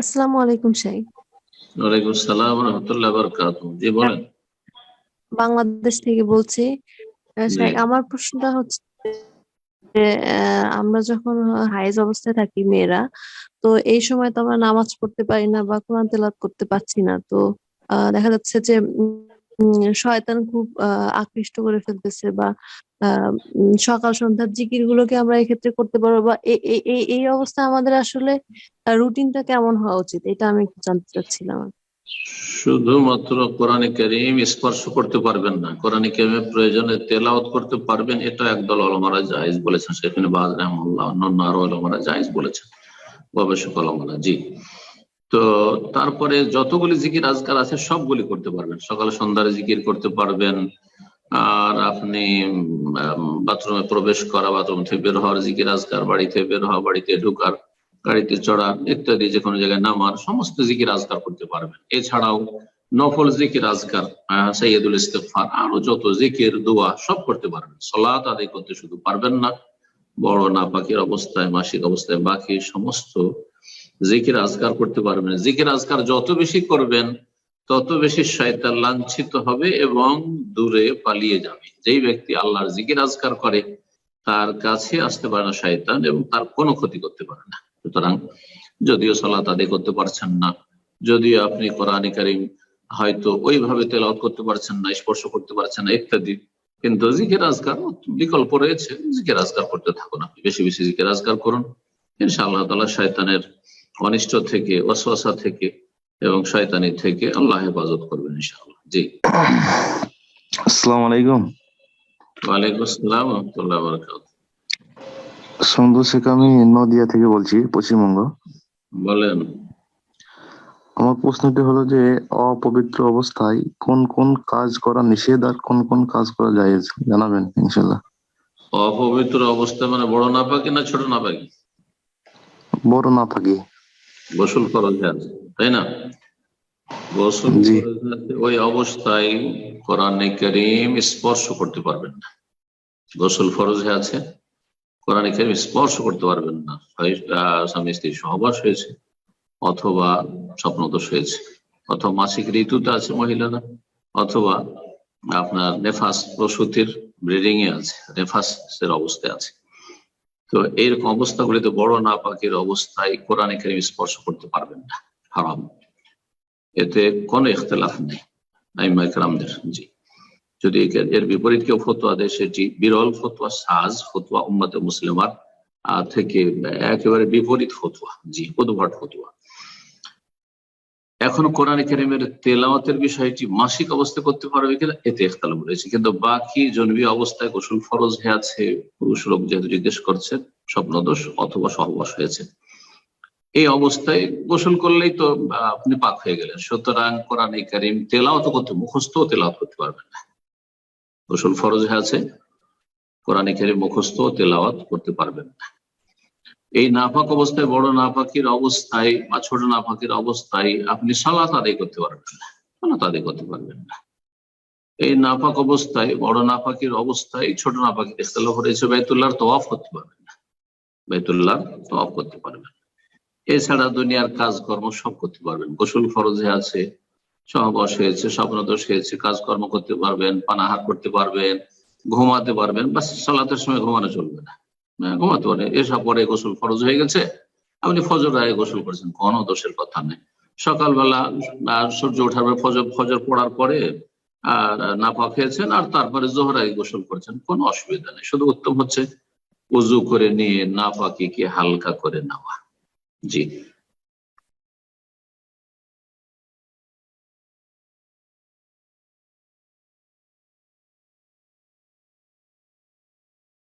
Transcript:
আসসালামু আলাইকুম শাই ওয়ালাইকুম সালাম রহমতুল্লাহ বারাকাতু। জি বলেন। বাংলাদেশ থেকে বলছি শাই, আমার প্রশ্নটা হচ্ছে আমরা যখন হাইজ অবস্থায় থাকি মেয়েরা তো এই সময় তো আমরা নামাজ পড়তে পারি না বা কোরআন তেলাওয়াত করতে পারছি না। তো দেখা যাচ্ছে যে শয়তান খুব আকৃষ্ট করে ফেলতেছে বা সকাল সন্ধ্যার জিকির গুলোকে আমরা এক্ষেত্রে করতে পারব বা এই এই- এই আমাদের আসলে রুটিনটা কেমন হওয়া উচিত? এটা আমি একটু জানতে চাচ্ছিলাম। শুধুমাত্র কোরআনে করিম স্পর্শ করতে পারবেন না। কোরআনে করিমের প্রয়োজনে তেলাওয়াত করতে পারবেন। এটা একদল অলমারা জায়েজ বলেছেন। সেখানে বাজ অন্যান্য আরও অলমারা জায়েজ বলেছেন। গবেষক অলমারা জি। তো তারপরে যতগুলি জিকির আজকাল আছে, সবগুলি করতে পারবেন। সকাল সন্ধ্যার জিকির করতে পারবেন। আর আপনি বাথরুমে প্রবেশ করা, বাথরুম থেকে বের হওয়ার জিকির আজকার বাড়িতে বের হওয়া, বাড়িতে ঢুকার, গাড়িতে চড়া ইত্যাদি যে কোনো জায়গায় নামার, সমস্ত জিকির আজকার করতে পারবেন। এছাড়াও নফল জিকির আজকার সৈয়দুল ইস্তেফার আরও যত জিকির, দোয়া, সব করতে পারবেন। সলাত আদায় করতে শুধু পারবেন না। বড় নাপাকির অবস্থায়, মাসিক অবস্থায়, বাকি সমস্ত জিকির আজকার করতে পারবেন। জিকির আজকার যত বেশি করবেন, তত বেশি শয়তান লাঞ্ছিত হবে এবং দূরে পালিয়ে যাবে। যেই ব্যক্তি আল্লাহর জিকির আজকার করে, তার কাছে আসতে পারে না শয়তান এবং তার কোনো ক্ষতি করতে পারে না। সুতরাং যদিও সালাত আদায় করতে পারছেন না, যদিও আপনি কোরআনে কারিম হয়তো ওইভাবে তেলাওয়াত করতে পারছেন না, স্পর্শ করতে পারছেন না, ইত্যাদি। কিন্তু জিকের আজকার বিকল্প রয়েছে। জিকের আজকার করতে থাকুন আপনি। বেশি বেশি জিকের আজকার করুন। ইনশাআল্লাহ তালা শয়তানের অনিষ্ট থেকে ওয়াসওয়াসা থেকে এবং শয়তানি থেকে আল্লাহ হেফাজত করবেন ইনশাআল্লাহ। জি। আসসালামু আলাইকুম ওয়ালাইকুম আসসালাম রহমতুল্লাহ বরকাত সন্ধ্যু শেখ আমি নদিয়া থেকে বলছি পশ্চিমবঙ্গ বলেন। আমার প্রশ্নটি হলো যে অপবিত্র অবস্থায় কোন কোন কাজ করা নিষেধ আর কোন কোন কাজ করা জায়েজ? জানাবেন ইনশাল্লাহ অপবিত্র অবস্থা মানে বড় নাপাকি না ছোট নাপাকি? বড় না থাকি গোসল ফরজ আছে তাই না? গোসল ওই অবস্থায় কোরআনে করিম স্পর্শ করতে পারবেন না। গোসল ফরজে আছে কোরআনে করিম স্পর্শ করতে পারবেন না। স্বামী স্ত্রী সহবাস হয়েছে অথবা স্বপ্নদোষ হয়েছে অথবা মাসিক ঋতুতে আছে মহিলারা অথবা আপনার নেফাস প্রসূতির ব্রিডিং এ আছে নেফাস এর অবস্থায় আছে। তো এইরকম তো বড় নাপাকের অবস্থায় কোরআন কারিম স্পর্শ করতে পারবেন না। হারাম। এতে কোনো ইখতলাফ নেই। আইমা জি। যদি এর বিপরীত কেউ ফতোয়া দেয়, সেটি বিরল ফতোয়া, সাজ ফতোয়া, উম্মাতে মুসলিমার থেকে একেবারে বিপরীত ফতোয়া। জি, উদ্ভট ফতোয়া। এখন কোরআন কারিমের তেলাওয়াতের বিষয়টি মাসিক অবস্থায় করতে পারবে কিনা, এতে ইখতালাফ রয়েছে। কিন্তু বাকি জন্মী অবস্থায় গোসল ফরজ হয়ে আছে, পুরুষ লোক যেহেতু জিজ্ঞেস করছে স্বপ্নদোষ অথবা সহবাস হয়েছে। এই অবস্থায় গোসল করলেই তো আপনি পাক হয়ে গেলেন। সুতরাং কোরআন কারিম তেলাওয়াত করতে মুখস্থ তেলাওয়াত করতে পারবেন না। গোসল ফরজ হয়ে আছে, কোরআন কারিম মুখস্থ তেলাওয়াত করতে পারবেন না। এই নাফাক অবস্থায়, বড় নাপাকির অবস্থায় বা ছোট নাপাকির অবস্থায় আপনি সালাত আদায় করতে পারবেন না, সালাত আদায় করতে পারবেন না এই নাপাক অবস্থায়, বড় নাপাকির অবস্থায়, ছোট নাপাকি, ইখতলাফ রয়েছে, বাইতুল্লাহর তওয়াফ করতে পারবেন না বাইতুল্লাহ তওয়াফ করতে পারবেন। এছাড়া দুনিয়ার কাজকর্ম সব করতে পারবেন, গোসল ফরজে আছে সহবাস হয়েছে স্বপ্নদোষ হয়েছে, কাজকর্ম করতে পারবেন, পানাহার করতে পারবেন, ঘুমাতে পারবেন বা সালাতের সময় ঘুমানো চলবে না ঘুমাতে পারে। এসব পরে গোসল ফরজ হয়ে গেছে। আপনি ফজর আগে গোসল করেছেন, কোনো দোষের কথা নেই। সকালবেলা সূর্য ওঠার পর ফজর ফজর পড়ার পরে আর না পা খেয়েছেন, আর তারপরে জোহর আগে গোসল করেছেন, কোনো অসুবিধা নেই। শুধু উত্তম হচ্ছে উজু করে নিয়ে না পাকে কি হালকা করে নেওয়া জি।